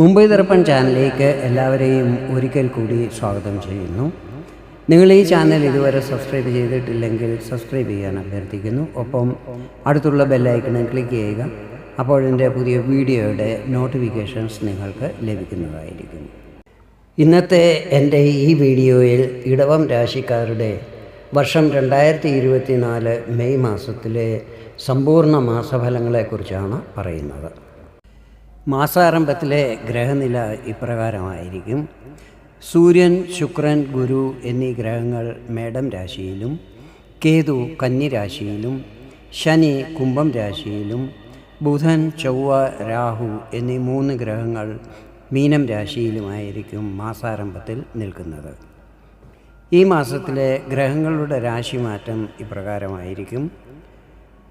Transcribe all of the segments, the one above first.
മുംബൈ ദർപ്പൺ ചാനലിലേക്ക് എല്ലാവരെയും ഒരിക്കൽ കൂടി സ്വാഗതം ചെയ്യുന്നു. നിങ്ങൾ ഈ ചാനൽ ഇതുവരെ സബ്സ്ക്രൈബ് ചെയ്തിട്ടില്ലെങ്കിൽ സബ്സ്ക്രൈബ് ചെയ്യാൻ അഭ്യർത്ഥിക്കുന്നു. ഒപ്പം അടുത്തുള്ള ബെല്ലൈക്കണിൽ ക്ലിക്ക് ചെയ്യുക. അപ്പോൾ എന്റെ പുതിയ വീഡിയോയുടെ നോട്ടിഫിക്കേഷൻസ് നിങ്ങൾക്ക് ലഭിക്കുന്നതായിരിക്കും. ഇന്നത്തെ എന്റെ ഈ വീഡിയോയിൽ ഇടവം രാശിക്കാരുടെ വർഷം രണ്ടായിരത്തി ഇരുപത്തി നാല് മെയ് മാസത്തിലെ സമ്പൂർണ മാസഫലങ്ങളെക്കുറിച്ചാണ് പറയുന്നത്. മാസാരംഭത്തിലെ ഗ്രഹനില ഇപ്രകാരമായിരിക്കും. സൂര്യൻ ശുക്രൻ ഗുരു എന്നീ ഗ്രഹങ്ങൾ മേടം രാശിയിലും കേതു കന്നിരാശിയിലും ശനി കുംഭം രാശിയിലും ബുധൻ ചൊവ്വ രാഹു എന്നീ മൂന്ന് ഗ്രഹങ്ങൾ മീനം രാശിയിലുമായിരിക്കും മാസാരംഭത്തിൽ നിൽക്കുന്നത്. ഈ മാസത്തിലെ ഗ്രഹങ്ങളുടെ രാശിമാറ്റം ഇപ്രകാരമായിരിക്കും.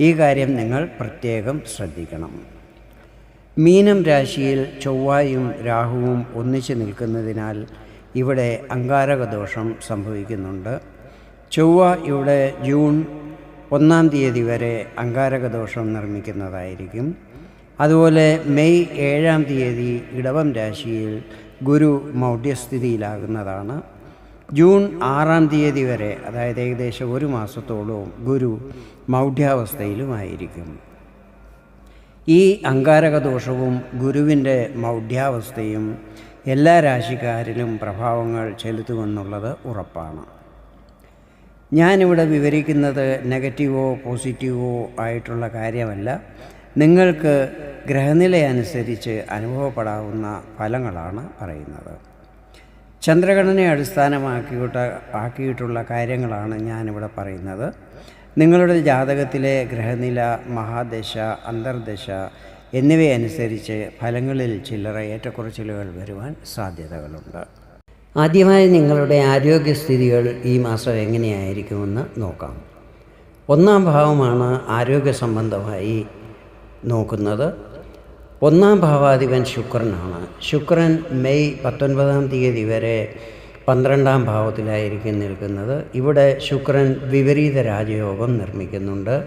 ഈ കാര്യം നിങ്ങൾ പ്രത്യേകം ശ്രദ്ധിക്കണം. മീനം രാശിയിൽ ചൊവ്വായും രാഹുവും ഒന്നിച്ച് നിൽക്കുന്നതിനാൽ ഇവിടെ അങ്കാരകദോഷം സംഭവിക്കുന്നുണ്ട്. ചൊവ്വ ഇവിടെ ജൂൺ ഒന്നാം തീയതി വരെ അങ്കാരകദോഷം നിർമ്മിക്കുന്നതായിരിക്കും. അതുപോലെ മെയ് ഏഴാം തീയതി ഇടവം രാശിയിൽ ഗുരു മൗഢ്യസ്ഥിതിയിലാകുന്നതാണ്. ജൂൺ ആറാം തീയതി വരെ അതായത് ഏകദേശം ഒരു മാസത്തോളവും ഗുരു മൗഢ്യാവസ്ഥയിലുമായിരിക്കും. ഈ അങ്കാരക ദോഷവും ഗുരുവിന്റെ മൗഢ്യാവസ്ഥയും എല്ലാ രാശിക്കാരിലും പ്രഭാവങ്ങൾ ചെലുത്തുമെന്നുള്ളത് ഉറപ്പാണ്. ഞാനിവിടെ വിവരിക്കുന്നത് നെഗറ്റീവോ പോസിറ്റീവോ ആയിട്ടുള്ള കാര്യമല്ല. നിങ്ങൾക്ക് ഗ്രഹനില അനുസരിച്ച് അനുഭവപ്പെടാവുന്ന ഫലങ്ങളാണ് പറയുന്നത്. ചന്ദ്രഘടനയെ അടിസ്ഥാനമാക്കിയിട്ട് ആക്കിയിട്ടുള്ള കാര്യങ്ങളാണ് ഞാനിവിടെ പറയുന്നത്. നിങ്ങളുടെ ജാതകത്തിലെ ഗ്രഹനില മഹാദശ അന്തർദശ എന്നിവയനുസരിച്ച് ഫലങ്ങളിൽ ചില്ലറ ഏറ്റക്കുറച്ചിലുകൾ വരുവാൻ സാധ്യതകളുണ്ട്. ആദ്യമായി നിങ്ങളുടെ ആരോഗ്യസ്ഥിതികൾ ഈ മാസം എങ്ങനെയായിരിക്കുമെന്ന് നോക്കാം. ഒന്നാം ഭാവമാണ് ആരോഗ്യ സംബന്ധമായി നോക്കുന്നത്. ഒന്നാം ഭാവാധിപൻ ശുക്രനാണ്. ശുക്രൻ മെയ് പത്തൊൻപതാം തീയതി വരെ പന്ത്രണ്ടാം ഭാവത്തിലായിരിക്കും നിൽക്കുന്നത്. ഇവിടെ ശുക്രൻ വിപരീത രാജയോഗം നിർമ്മിക്കുന്നുണ്ട്.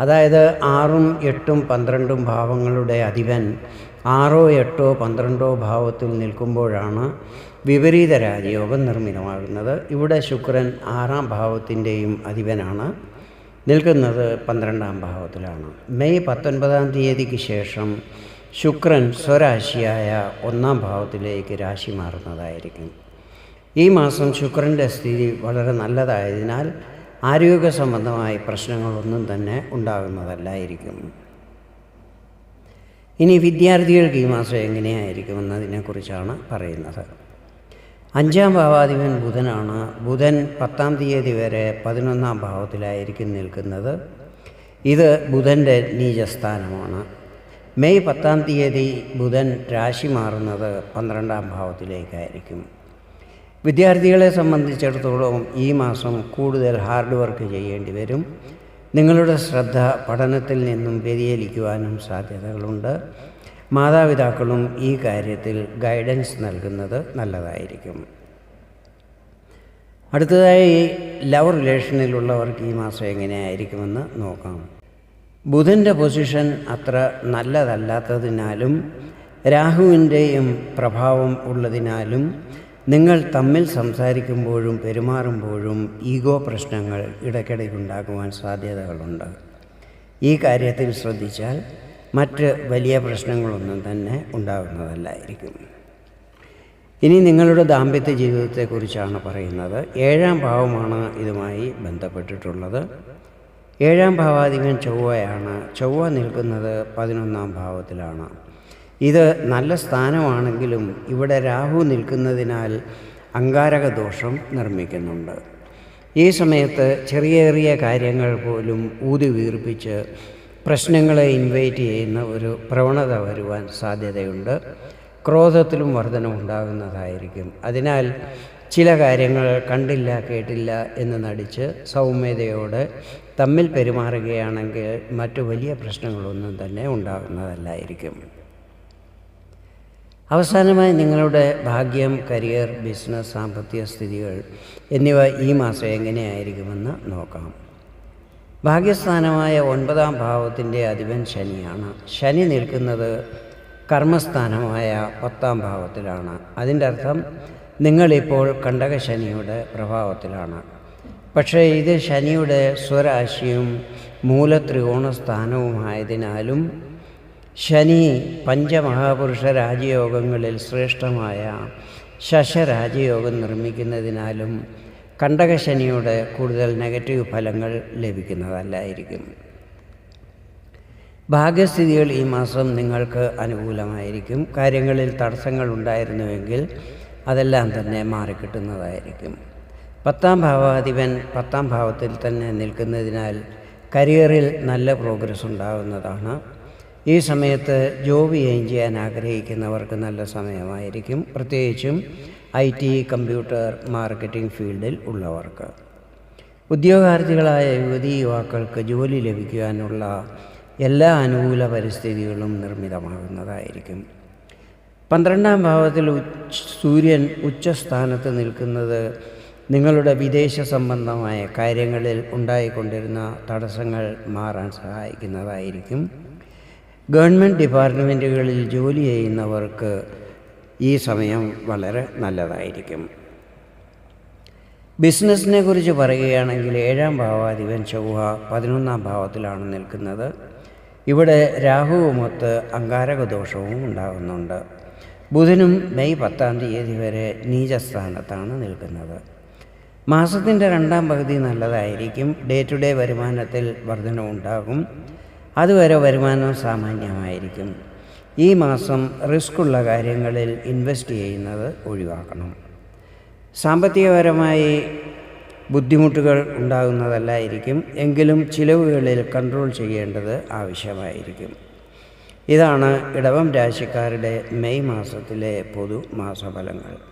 അതായത് ആറും എട്ടും പന്ത്രണ്ടും ഭാവങ്ങളുടെ അധിപൻ ആറോ എട്ടോ പന്ത്രണ്ടോ ഭാവത്തിൽ നിൽക്കുമ്പോഴാണ് വിപരീത രാജയോഗം നിർമ്മിതമാകുന്നത്. ഇവിടെ ശുക്രൻ ആറാം ഭാവത്തിന്റെയും അധിപനാണ്. നിൽക്കുന്നത് പന്ത്രണ്ടാം ഭാവത്തിലാണ്. മെയ് പത്തൊൻപതാം തീയതിക്ക് ശേഷം ശുക്രൻ സ്വരാശിയായ ഒന്നാം ഭാവത്തിലേക്ക് രാശി മാറുന്നതായിരിക്കും. ഈ മാസം ശുക്രന്റെ സ്ഥിതി വളരെ നല്ലതായതിനാൽ ആരോഗ്യ സംബന്ധമായ പ്രശ്നങ്ങളൊന്നും തന്നെ ഉണ്ടാകുന്നതല്ലായിരിക്കും. ഇനി വിദ്യാർത്ഥികൾക്ക് ഈ മാസം എങ്ങനെയായിരിക്കും എന്നതിനെക്കുറിച്ചാണ് പറയുന്നത്. അഞ്ചാം ഭാവാധിപൻ ബുധനാണ്. ബുധൻ പത്താം തീയതി വരെ പതിനൊന്നാം ഭാവത്തിലായിരിക്കും നിൽക്കുന്നത്. ഇത് ബുധന്റെ നീചസ്ഥാനമാണ്. മെയ് പത്താം തീയതി ബുധൻ രാശി മാറുന്നത് പന്ത്രണ്ടാം ഭാവത്തിലേക്കായിരിക്കും. വിദ്യാർത്ഥികളെ സംബന്ധിച്ചിടത്തോളം ഈ മാസം കൂടുതൽ ഹാർഡ് വർക്ക് ചെയ്യേണ്ടി വരും. നിങ്ങളുടെ ശ്രദ്ധ പഠനത്തിൽ നിന്നും വ്യതിചലിക്കുവാനും സാധ്യതകളുണ്ട്. മാതാപിതാക്കളും ഈ കാര്യത്തിൽ ഗൈഡൻസ് നൽകുന്നത് നല്ലതായിരിക്കും. അടുത്തതായി ലവ് റിലേഷനിലുള്ളവർക്ക് ഈ മാസം എങ്ങനെയായിരിക്കുമെന്ന് നോക്കാം. ബുധന്റെ പൊസിഷൻ അത്ര നല്ലതല്ലാത്തതിനാലും രാഹുവിന്റെയും പ്രഭാവം ഉള്ളതിനാലും നിങ്ങൾ തമ്മിൽ സംസാരിക്കുമ്പോഴും പെരുമാറുമ്പോഴും ഈഗോ പ്രശ്നങ്ങൾ ഇടയ്ക്കിടയ്ക്കുണ്ടാകുവാൻ സാധ്യതകളുണ്ട്. ഈ കാര്യത്തിൽ ശ്രദ്ധിച്ചാൽ മറ്റ് വലിയ പ്രശ്നങ്ങളൊന്നും തന്നെ ഉണ്ടാകുന്നതല്ലായിരിക്കും. ഇനി നിങ്ങളുടെ ദാമ്പത്യ ജീവിതത്തെക്കുറിച്ചാണ് പറയുന്നത്. ഏഴാം ഭാവമാണ് ഇതുമായി ബന്ധപ്പെട്ടിട്ടുള്ളത്. ഏഴാം ഭാവാധിപൻ ചൊവ്വയാണ്. ചൊവ്വ നിൽക്കുന്നത് പതിനൊന്നാം ഭാവത്തിലാണ്. ഇത് നല്ല സ്ഥാനമാണെങ്കിലും ഇവിടെ രാഹു നിൽക്കുന്നതിനാൽ അങ്കാരക ദോഷം നിർമ്മിക്കുന്നുണ്ട്. ഈ സമയത്ത് ചെറിയ ചെറിയ കാര്യങ്ങൾ പോലും ഊതി വീർപ്പിച്ച് പ്രശ്നങ്ങളെ ഇൻവൈറ്റ് ചെയ്യുന്ന ഒരു പ്രവണത വരുവാൻ സാധ്യതയുണ്ട്. ക്രോധത്തിലും വർധനമുണ്ടാകുന്നതായിരിക്കും അതിനാൽ ചില കാര്യങ്ങൾ കണ്ടില്ല കേട്ടില്ല എന്ന് നടിച്ച് സൗമ്യതയോടെ തമ്മിൽ പെരുമാറുകയാണെങ്കിൽ മറ്റു വലിയ പ്രശ്നങ്ങളൊന്നും തന്നെ ഉണ്ടാകുന്നതല്ലായിരിക്കും. അവസാനമായി നിങ്ങളുടെ ഭാഗ്യം കരിയർ ബിസിനസ് സാമ്പത്തിക സ്ഥിതികൾ എന്നിവ ഈ മാസം എങ്ങനെയായിരിക്കുമെന്ന് നോക്കാം. ഭാഗ്യസ്ഥാനമായ ഒൻപതാം ഭാവത്തിന്റെ അധിപൻ ശനിയാണ്. ശനി നിൽക്കുന്നത് കർമ്മസ്ഥാനമായ പത്താം ഭാവത്തിലാണ്. അതിന്റെ അർത്ഥം നിങ്ങളിപ്പോൾ കണ്ടകശനിയുടെ പ്രഭാവത്തിലാണ്. പക്ഷേ ഇത് ശനിയുടെ സ്വരാശിയും മൂലത്രികോണ സ്ഥാനവുമായതിനാലും ശനി പഞ്ചമഹാപുരുഷ രാജയോഗങ്ങളിൽ ശ്രേഷ്ഠമായ ശശരാജയോഗം നിർമ്മിക്കുന്നതിനാലും കണ്ടകശനിയുടെ കൂടുതൽ നെഗറ്റീവ് ഫലങ്ങൾ ലഭിക്കുന്നതല്ലായിരിക്കും. ഭാഗ്യസ്ഥിതികൾ ഈ മാസം നിങ്ങൾക്ക് അനുകൂലമായിരിക്കും. കാര്യങ്ങളിൽ തടസ്സങ്ങൾ ഉണ്ടായിരുന്നുവെങ്കിൽ അതെല്ലാം തന്നെ മാറിക്കിട്ടുന്നതായിരിക്കും. പത്താം ഭാവാധിപൻ പത്താം ഭാവത്തിൽ തന്നെ നിൽക്കുന്നതിനാൽ കരിയറിൽ നല്ല പ്രോഗ്രസ് ഉണ്ടാകുന്നതാണ് ഈ സമയത്ത് ജോബ് ചേഞ്ച് ചെയ്യാൻ ആഗ്രഹിക്കുന്നവർക്ക് നല്ല സമയമായിരിക്കും. പ്രത്യേകിച്ചും ഐ ടി കമ്പ്യൂട്ടർ മാർക്കറ്റിംഗ് ഫീൽഡിൽ ഉള്ളവർക്ക്. ഉദ്യോഗാർത്ഥികളായ യുവതി യുവാക്കൾക്ക് ജോലി ലഭിക്കുവാനുള്ള എല്ലാ അനുകൂല പരിസ്ഥിതികളും നിർമ്മിതമാകുന്നതായിരിക്കും. പന്ത്രണ്ടാം ഭാവത്തിൽ സൂര്യൻ ഉച്ചസ്ഥാനത്ത് നിൽക്കുന്നത് നിങ്ങളുടെ വിദേശ സംബന്ധമായ കാര്യങ്ങളിൽ ഉണ്ടായിക്കൊണ്ടിരുന്ന തടസ്സങ്ങൾ മാറാൻ സഹായിക്കുന്നതായിരിക്കും. ഗവൺമെന്റ് ഡിപ്പാർട്ട്മെന്റുകളിൽ ജോലി ചെയ്യുന്നവർക്ക് ഈ സമയം വളരെ നല്ലതായിരിക്കും. ബിസിനസ്സിനെ കുറിച്ച് പറയുകയാണെങ്കിൽ ഏഴാം ഭാവാധിപൻ ചൊവ്വ പതിനൊന്നാം ഭാവത്തിലാണ് നിൽക്കുന്നത്. ഇവിടെ രാഹുവുമൊത്ത് അങ്കാരക ദോഷവും ഉണ്ടാകുന്നുണ്ട്. ബുധനും മെയ് പത്താം തീയതി വരെ നീചസ്ഥാനത്താണ് നിൽക്കുന്നത്. മാസത്തിന്റെ രണ്ടാം പകുതി നല്ലതായിരിക്കും. ഡേ ടു ഡേ വരുമാനത്തിൽ വർധനവുണ്ടാകും അതുവരെ വരുമാനം സാമാന്യമായിരിക്കും. ഈ മാസം റിസ്ക് ഉള്ള കാര്യങ്ങളിൽ ഇൻവെസ്റ്റ് ചെയ്യുന്നത് ഒഴിവാക്കണം. സാമ്പത്തികപരമായി ബുദ്ധിമുട്ടുകൾ ഉണ്ടാകുന്നതല്ലായിരിക്കും. എങ്കിലും ചിലവുകളിൽ കൺട്രോൾ ചെയ്യേണ്ടത് ആവശ്യമായിരിക്കും. ഇതാണ് ഇടവം രാശിക്കാരുടെ മെയ് മാസത്തിലെ പൊതു മാസഫലങ്ങൾ